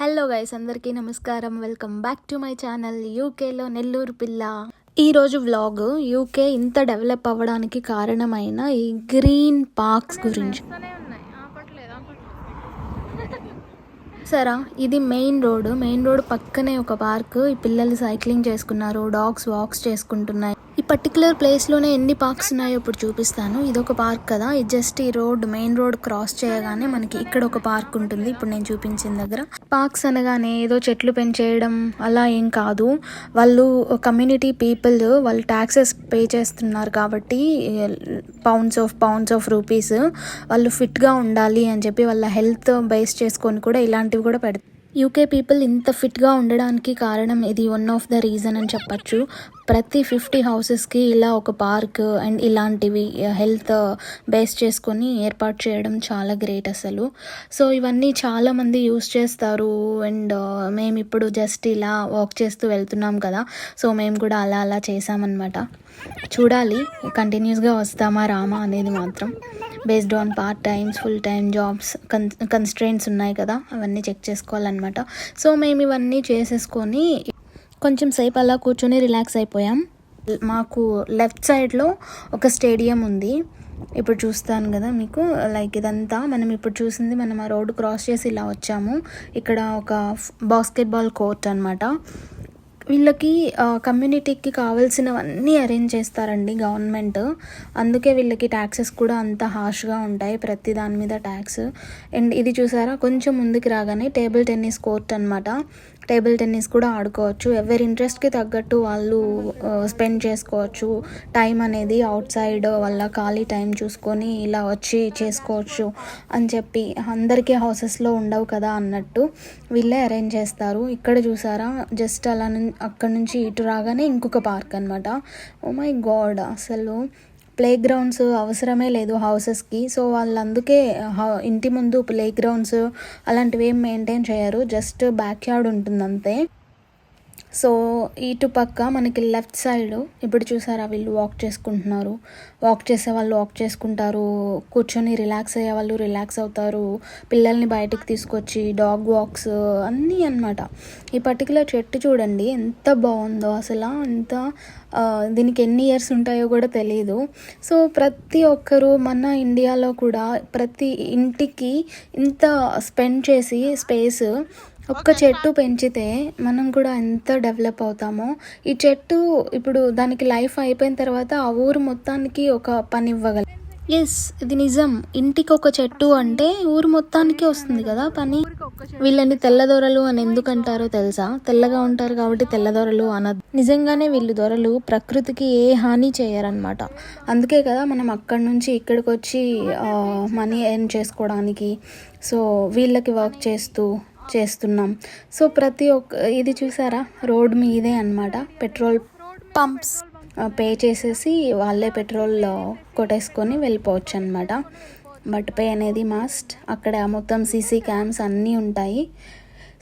Hello guys అందరికీ నమస్కారం. Welcome back to my channel యూకేలో నెల్లూరు పిల్ల. ఈరోజు వ్లాగ్ యూకే ఇంత డెవలప్ అవ్వడానికి కారణమైన ఈ గ్రీన్ పార్క్స్ గురించి. సరా ఇది మెయిన్ రోడ్. మెయిన్ రోడ్ పక్కనే ఒక పార్క్. ఈ పిల్లలు సైక్లింగ్ చేసుకున్నారు డాగ్స్ వాక్స్ చేసుకుంటున్నాయి. ఈ పర్టికులర్ ప్లేస్లోనే ఎన్ని పార్క్స్ ఉన్నాయో ఇప్పుడు చూపిస్తాను. ఇది ఒక పార్క్ కదా. ఇది జస్ట్ ఈ రోడ్ మెయిన్ రోడ్ క్రాస్ చేయగానే మనకి ఇక్కడ ఒక పార్క్ ఉంటుంది. ఇప్పుడు నేను చూపించిన దగ్గర. పార్క్స్ అనగానే ఏదో చెట్లు పెంచేయడం అలా ఏం కాదు. వాళ్ళు కమ్యూనిటీ పీపుల్ వాళ్ళు ట్యాక్సెస్ పే చేస్తున్నారు కాబట్టి pounds of pounds of rupees వాళ్ళు ఫిట్గా ఉండాలి అని చెప్పి వాళ్ళ హెల్త్ బేస్ చేసుకొని కూడా ఇలాంటివి కూడా పెడతారు. యూకే పీపుల్ ఇంత ఫిట్గా ఉండడానికి కారణం ఇది వన్ ఆఫ్ ద రీజన్ అని చెప్పచ్చు. ప్రతి ఫిఫ్టీ హౌసెస్కి ఇలా ఒక పార్క్ అండ్ ఇలాంటివి హెల్త్ బేస్ చేసుకొని ఏర్పాటు చేయడం చాలా గ్రేట్ అసలు. సో ఇవన్నీ చాలామంది యూస్ చేస్తారు అండ్ మేము ఇప్పుడు జస్ట్ ఇలా వాక్ చేస్తూ వెళ్తున్నాం కదా సో మేము కూడా అలా అలా చేసామన్నమాట చూడాలి కంటిన్యూస్గా వస్తామా రామా అనేది మాత్రం. Based on part times full time jobs కన్ కన్స్ట్రెయింట్స్ ఉన్నాయి కదా అవన్నీ చెక్ చేసుకోవాలన్నమాట. సో మేము ఇవన్నీ చేసేసుకొని కొంచెం సేపు అలా కూర్చొని రిలాక్స్ అయిపోయాం. మాకు లెఫ్ట్ సైడ్లో ఒక స్టేడియం ఉంది. ఇప్పుడు చూస్తాను కదా మీకు లైక్ ఇదంతా మనం ఇప్పుడు చూసింది మనం ఆ రోడ్డు క్రాస్ చేసి ఇలా వచ్చాము. ఇక్కడ ఒక బాస్కెట్బాల్ కోర్ట్ అనమాట వీళ్ళకి కమ్యూనిటీకి కావాల్సినవన్నీ అరేంజ్ చేస్తారండి గవర్నమెంట్ అందుకే వీళ్ళకి ట్యాక్సెస్ కూడా అంత హార్ష్గా ఉంటాయి ప్రతి దాని మీద ట్యాక్స్ అండ్ ఇది చూసారా కొంచెం ముందుకు రాగానే టేబుల్ టెన్నిస్ కోర్ట్ అనమాట టేబుల్ టెన్నిస్ కూడా ఆడుకోవచ్చు. ఎవరి ఇంట్రెస్ట్కి తగ్గట్టు వాళ్ళు స్పెండ్ చేసుకోవచ్చు. టైం అనేది అవుట్ సైడ్ వాళ్ళ ఖాళీ టైం చూసుకొని ఇలా వచ్చి చేసుకోవచ్చు అని చెప్పి అందరికీ హౌసెస్లో ఉండవు కదా అన్నట్టు వీళ్ళే అరేంజ్ చేస్తారు. ఇక్కడ చూసారా జస్ట్ అలా అక్కడ నుంచి ఇటు రాగానే ఇంకొక పార్క్ అనమాట ఓ మై గాడ్ అసలు ప్లే గ్రౌండ్స్ అవసరమే లేదు హౌసెస్కి. సో వాళ్ళు అందుకే ఇంటి ముందు ప్లే గ్రౌండ్స్ అలాంటివి ఏం మెయింటైన్ చేయరు. జస్ట్ బ్యాక్ యార్డ్ ఉంటుంది అంతే సో ఇటు పక్క మనకి లెఫ్ట్ సైడ్ ఇప్పుడు చూసారా వీళ్ళు వాక్ చేసుకుంటున్నారు. వాక్ చేసే వాళ్ళు వాక్ చేసుకుంటారు. కూర్చొని రిలాక్స్ అయ్యే వాళ్ళు రిలాక్స్ అవుతారు. పిల్లల్ని బయటికి తీసుకొచ్చి డాగ్ వాక్స్ అన్నీ అనమాట ఈ పర్టికులర్ చెట్టు చూడండి ఎంత బాగుందో. అసలు ఎంత దీనికి ఎన్ని ఇయర్స్ ఉంటాయో కూడా తెలియదు సో ప్రతి ఒక్కరు మన ఇండియాలో కూడా ప్రతి ఇంటికి ఇంత స్పెండ్ చేసి స్పేస్ ఒక్క చెట్టు పెంచితే మనం కూడా ఎంత డెవలప్ అవుతామో? ఈ చెట్టు ఇప్పుడు దానికి లైఫ్ అయిపోయిన తర్వాత ఆ ఊరు మొత్తానికి ఒక పని ఇవ్వగల. ఎస్ ఇది నిజం. ఇంటికి ఒక చెట్టు అంటే ఊరు మొత్తానికి వస్తుంది కదా పని. వీళ్ళని తెల్లదొరలు అని ఎందుకు అంటారో తెలుసా? తెల్లగా ఉంటారు కాబట్టి తెల్లదొరలు అనదు. నిజంగానే వీళ్ళు దొరలు ప్రకృతికి ఏ హాని చేయరనమాట అందుకే కదా మనం అక్కడి నుంచి ఇక్కడికి వచ్చి మనీ ఎర్న్ చేసుకోవడానికి. సో వీళ్ళకి వర్క్ చేస్తూ చేస్తున్నాం. సో ప్రతి ఒక్క ఇది చూసారా? రోడ్ మీదే అనమాట పెట్రోల్ పంప్స్ పే చేసేసి వాళ్ళే పెట్రోల్ కొట్టేసుకొని వెళ్ళిపోవచ్చు అనమాట బట్ పే అనేది మస్ట్ అక్కడ మొత్తం సీసీ క్యామ్స్ అన్నీ ఉంటాయి.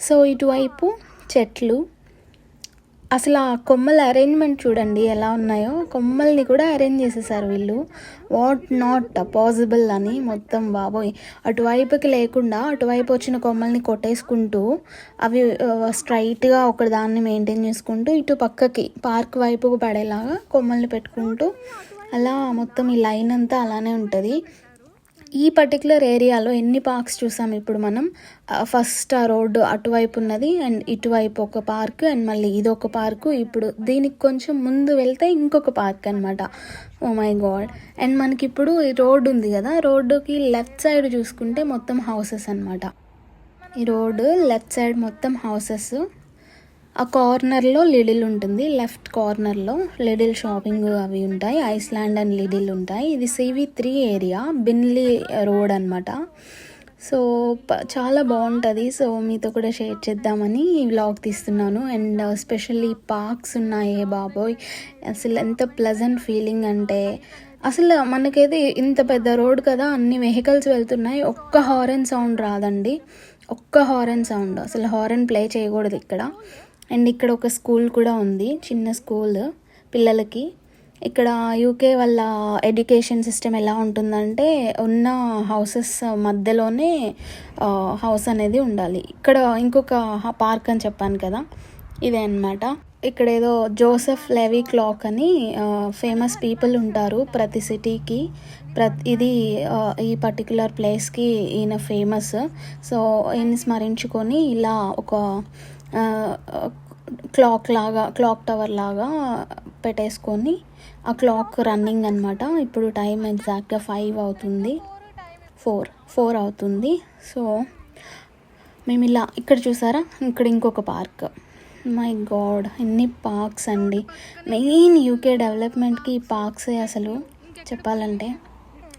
సో ఇటువైపు చెట్లు అసలు ఆ కొమ్మల అరేంజ్మెంట్ చూడండి ఎలా ఉన్నాయో. కొమ్మల్ని కూడా అరేంజ్ చేసేసారు వీళ్ళు. వాట్ నాట్ పాసిబుల్ అని మొత్తం బాబోయ్. అటువైపుకి లేకుండా అటువైపు వచ్చిన కొమ్మల్ని కొట్టేసుకుంటూ అవి స్ట్రైట్గా ఒక దాన్ని మెయింటైన్ చేసుకుంటూ ఇటు పక్కకి పార్క్ వైపుకు పడేలాగా కొమ్మల్ని పెట్టుకుంటూ అలా మొత్తం ఈ లైన్ అంతా అలానే ఉంటుంది. ఈ పర్టికులర్ ఏరియాలో ఎన్ని పార్క్స్ చూసాం? ఇప్పుడు మనం ఫస్ట్ ఆ రోడ్డు అటువైపు ఉన్నది అండ్ ఇటువైపు ఒక పార్క్ అండ్ మళ్ళీ ఇదొక పార్క్ పార్కు ఇప్పుడు దీనికి కొంచెం ముందు వెళ్తే ఇంకొక పార్క్ అనమాట oh oh my god and మనకి ఇప్పుడు ఈ రోడ్డు ఉంది కదా రోడ్డుకి లెఫ్ట్ సైడ్ చూసుకుంటే మొత్తం హౌసెస్ అనమాట ఈ రోడ్డు లెఫ్ట్ సైడ్ మొత్తం హౌసెస్ ఆ కార్నర్లో లిడిల్ ఉంటుంది. లెఫ్ట్ కార్నర్లో లిడిల్ షాపింగ్ అవి ఉంటాయి. ఐస్లాండ్ అండ్ లిడిల్ ఉంటాయి. ఇది CV three area. Binley road అనమాట సో చాలా బాగుంటుంది. సో మీతో కూడా షేర్ చేద్దామని వ్లాగ్ తీస్తున్నాను. అండ్ స్పెషల్లీ పార్క్స్ ఉన్నాయి. బాబోయ్! అసలు ఎంత ప్లెజెంట్ ఫీలింగ్ అంటే అసలు మనకైతే ఇంత పెద్ద రోడ్ కదా అన్ని వెహికల్స్ వెళ్తున్నాయి. ఒక్క హారన్ సౌండ్ రాదండి. ఒక్క హారన్ సౌండ్. అసలు హారన్ ప్లే చేయకూడదు ఇక్కడ. అండ్ ఇక్కడ ఒక స్కూల్ కూడా ఉంది చిన్న స్కూల్ పిల్లలకి. ఇక్కడ యూకే వాళ్ళ ఎడ్యుకేషన్ సిస్టమ్ ఎలా ఉంటుందంటే ఉన్న హౌసెస్ మధ్యలోనే హౌస్ అనేది ఉండాలి. ఇక్కడ ఇంకొక పార్క్ అని చెప్పాను కదా ఇదే అన్నమాట. ఇక్కడ ఏదో జోసెఫ్ లెవీ క్లాక్ అని ఫేమస్ పీపుల్ ఉంటారు ప్రతి సిటీకి. ప్రతి ఇది ఈ పర్టికులర్ ప్లేస్కి ఈయన ఫేమస్. సో ఈయన స్మరించుకొని ఇలా ఒక క్లాక్ లాగా క్లాక్ టవర్ లాగా పెట్టేసుకొని ఆ క్లాక్ రన్నింగ్ అనమాట ఇప్పుడు టైం ఎగ్జాక్ట్గా ఫైవ్ అవుతుంది. ఫోర్ ఫోర్ అవుతుంది. సో మేము ఇలా ఇక్కడ చూసారా? ఇక్కడ ఇంకొక పార్క్. మై గాడ్ ఎన్ని పార్క్స్ అండి. మెయిన్ యూకే డెవలప్మెంట్కి ఈ పార్క్సే అసలు చెప్పాలంటే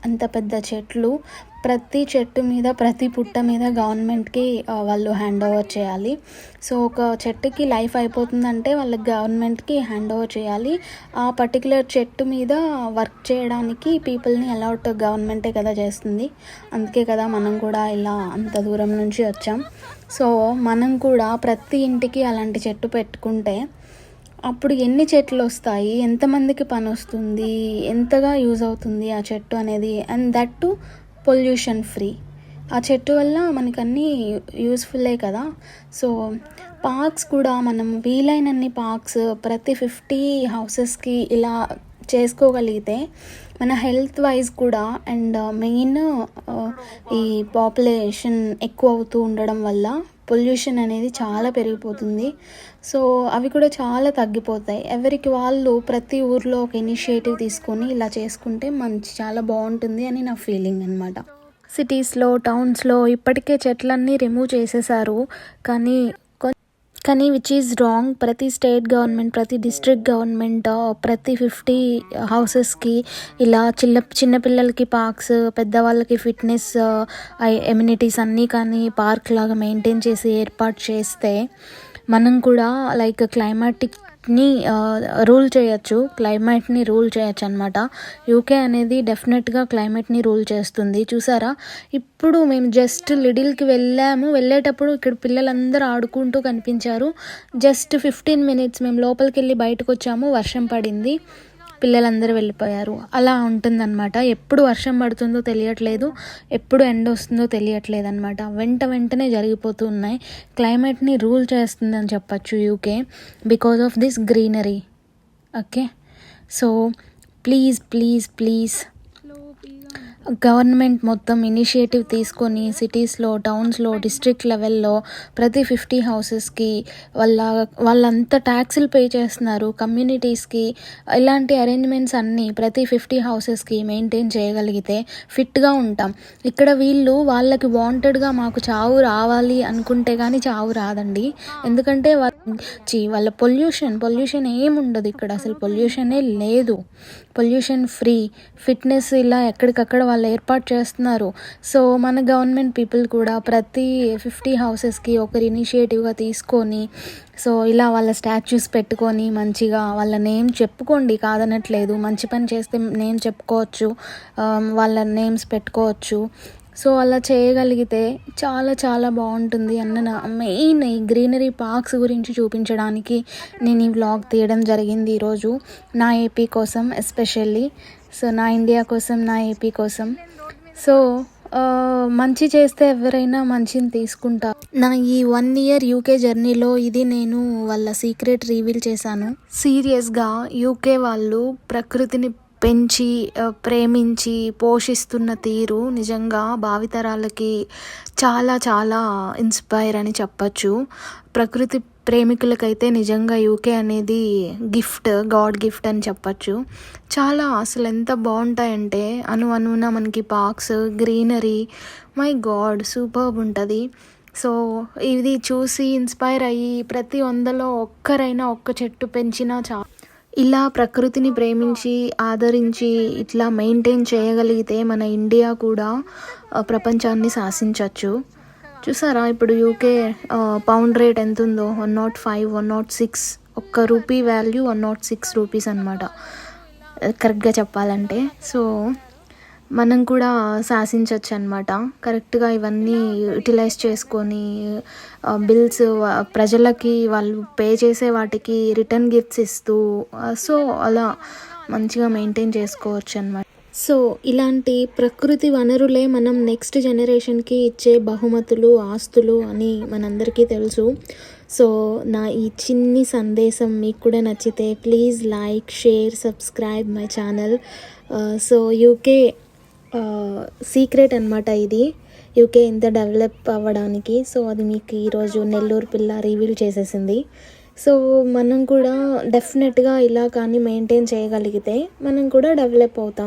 అంత పెద్ద చెట్లు ప్రతి చెట్టు మీద ప్రతి పుట్ట మీద గవర్నమెంట్కి వాళ్ళు హ్యాండ్ ఓవర్ చేయాలి. సో ఒక చెట్టుకి లైఫ్ అయిపోతుందంటే వాళ్ళకి గవర్నమెంట్కి హ్యాండ్ ఓవర్ చేయాలి. ఆ పర్టికులర్ చెట్టు మీద వర్క్ చేయడానికి పీపుల్ని అలౌట్ గవర్నమెంటే కదా చేస్తుంది. అందుకే కదా మనం కూడా ఇలా అంత దూరం నుంచి వచ్చాం. సో మనం కూడా ప్రతి ఇంటికి అలాంటి చెట్టు పెట్టుకుంటే అప్పుడు ఎన్ని చెట్లు వస్తాయి? ఎంతమందికి పని వస్తుంది? ఎంతగా యూజ్ అవుతుంది ఆ చెట్టు అనేది? And that to pollution free. ఆ చెట్టు వల్ల మనకు అన్నీ యూస్ఫుల్లే కదా. సో పార్క్స్ కూడా మనం వీలైనన్ని పార్క్స్ ప్రతి ఫిఫ్టీ హౌసెస్కి ఇలా చేసుకోగలిగితే మన హెల్త్ వైజ్ కూడా అండ్ uh, మెయిన్ uh, ఈ పాపులేషన్ ఎక్కువ అవుతూ ఉండడం వల్ల పొల్యూషన్ అనేది చాలా పెరిగిపోతుంది. సో అవి కూడా చాలా తగ్గిపోతాయి. ఎవరికి వాళ్ళు ప్రతి ఊర్లో ఒక ఇనిషియేటివ్ తీసుకొని ఇలా చేసుకుంటే మంచి చాలా బాగుంటుంది అని నా ఫీలింగ్ అనమాట సిటీస్లో టౌన్స్లో ఇప్పటికే చెట్లన్నీ రిమూవ్ చేసేసారు. కానీ కానీ విచ్ ఈజ్ రాంగ్ ప్రతి స్టేట్ గవర్నమెంట్ ప్రతి డిస్ట్రిక్ట్ గవర్నమెంట్ ప్రతి ఫిఫ్టీ హౌసెస్కి ఇలా చిన్న చిన్నపిల్లలకి పార్క్స్ పెద్దవాళ్ళకి ఫిట్నెస్ ఎమ్యూనిటీస్ అన్నీ కానీ పార్క్ లాగా మెయింటైన్ చేసి ఏర్పాటు చేస్తే మనం కూడా లైక్ క్లైమాటిక్ ని రూల్ చేయొచ్చు. క్లైమేట్ని రూల్ చేయొచ్చు అనమాట యూకే అనేది డెఫినెట్గా క్లైమేట్ని రూల్ చేస్తుంది. చూసారా? ఇప్పుడు మేము జస్ట్ లిడిల్కి వెళ్ళాము. వెళ్ళేటప్పుడు ఇక్కడ పిల్లలందరూ ఆడుకుంటూ కనిపించారు. జస్ట్ ఫిఫ్టీన్ మినిట్స్ మేము లోపలికి వెళ్ళి బయటకు వచ్చాము వర్షం పడింది. పిల్లలందరూ వెళ్ళిపోయారు. అలా ఉంటుందన్నమాట. ఎప్పుడు వర్షం పడుతుందో తెలియట్లేదు. ఎప్పుడు ఎండ వస్తుందో తెలియట్లేదు అనమాట వెంట వెంటనే జరిగిపోతూ ఉన్నాయి. క్లైమేట్ని రూల్ చేస్తుందని చెప్పచ్చు UK because of this greenery okay so please please please government మొత్తం ఇనిషియేటివ్ తీసుకొని సిటీస్లో టౌన్స్లో డిస్ట్రిక్ట్ లెవెల్లో ప్రతి ఫిఫ్టీ హౌసెస్కి వాళ్ళ వాళ్ళంతా ట్యాక్సులు పే చేస్తున్నారు. కమ్యూనిటీస్కి ఇలాంటి అరేంజ్మెంట్స్ అన్నీ ప్రతి ఫిఫ్టీ హౌసెస్కి మెయింటైన్ చేయగలిగితే ఫిట్గా ఉంటాం. ఇక్కడ వీళ్ళు వాళ్ళకి వాంటెడ్గా మాకు చావు రావాలి అనుకుంటే కానీ చావు రాదండి. ఎందుకంటే వాళ్ళ వాళ్ళ పొల్యూషన్ పొల్యూషన్ ఏముండదు ఇక్కడ. అసలు పొల్యూషనే లేదు. పొల్యూషన్ ఫ్రీ ఫిట్నెస్ ఇలా ఎక్కడికక్కడ వాళ్ళు ఏర్పాటు చేస్తున్నారు. సో మన గవర్నమెంట్ పీపుల్ కూడా ప్రతి ఫిఫ్టీ హౌసెస్కి ఒకరి ఇనిషియేటివ్గా తీసుకొని సో ఇలా వాళ్ళ స్టాచ్యూస్ పెట్టుకొని మంచిగా వాళ్ళ నేమ్ చెప్పుకోండి. కాదనట్లేదు మంచి పని చేస్తే నేమ్ చెప్పుకోవచ్చు um, వాళ్ళ నేమ్స్ పెట్టుకోవచ్చు. సో అలా చేయగలిగితే చాలా చాలా బాగుంటుంది అన్న నా మెయిన్ ఈ గ్రీనరీ పార్క్స్ గురించి చూపించడానికి నేను ఈ వ్లాగ్ తీయడం జరిగింది ఈరోజు నా ఏపీ కోసం ఎస్పెషల్లీ. సో నా ఇండియా కోసం నా ఏపీ కోసం. సో మంచి చేస్తే ఎవరైనా మంచిని తీసుకుంటా. నా ఈ వన్ ఇయర్ యూకే జర్నీలో ఇది నేను వాళ్ళ సీక్రెట్ రివీల్ చేశాను. సీరియస్గా యూకే వాళ్ళు ప్రకృతిని పెంచి ప్రేమించి పోషిస్తున్న తీరు నిజంగా భావితరాలకి చాలా చాలా ఇన్స్పైర్ అని చెప్పచ్చు. ప్రకృతి ప్రేమికులకైతే నిజంగా యూకే అనేది గిఫ్ట్ గాడ్ గిఫ్ట్ అని చెప్పచ్చు. చాలా అసలు ఎంత బాగుంటాయంటే అను అనున మనకి parks greenery my God superb ఉంటుంది. సో ఇది చూసి ఇన్స్పైర్ అయ్యి ప్రతి వందలో ఒక్కరైనా ఒక్క చెట్టు పెంచినా చా ఇలా ప్రకృతిని ప్రేమించి ఆదరించి ఇట్లా మెయింటైన్ చేయగలిగితే మన ఇండియా కూడా ప్రపంచాన్ని శాసించవచ్చు చూసారా? ఇప్పుడు యూకే పౌండ్ రేట్ ఎంత ఉందో one nought five one nought six. ఒక్క rupee value one nought six rupees అనమాట కరెక్ట్గా చెప్పాలంటే. సో మనం కూడా శాసించవచ్చు అనమాట కరెక్ట్గా ఇవన్నీ యూటిలైజ్ చేసుకొని బిల్స్ ప్రజలకి వాళ్ళు పే చేసే వాటికి రిటర్న్ గిఫ్ట్స్ ఇస్తూ సో అలా మంచిగా మెయింటైన్ చేసుకోవచ్చు అనమాట సో ఇలాంటి ప్రకృతి వనరులే మనం నెక్స్ట్ జనరేషన్కి ఇచ్చే బహుమతులు ఆస్తులు అని మనందరికీ తెలుసు. సో నా ఈ చిన్ని సందేశం మీకు కూడా నచ్చితే please like share subscribe my channel. So UK secret అనమాట ఇది. యూకే ఇంత డెవలప్ అవ్వడానికి. సో అది మీకు ఈరోజు నెల్లూరు పిల్ల రివీల్ చేసేసింది. సో మనం కూడా డెఫినెట్గా ఇలా కానీ మెయింటైన్ చేయగలిగితే మనం కూడా డెవలప్ అవుతాం.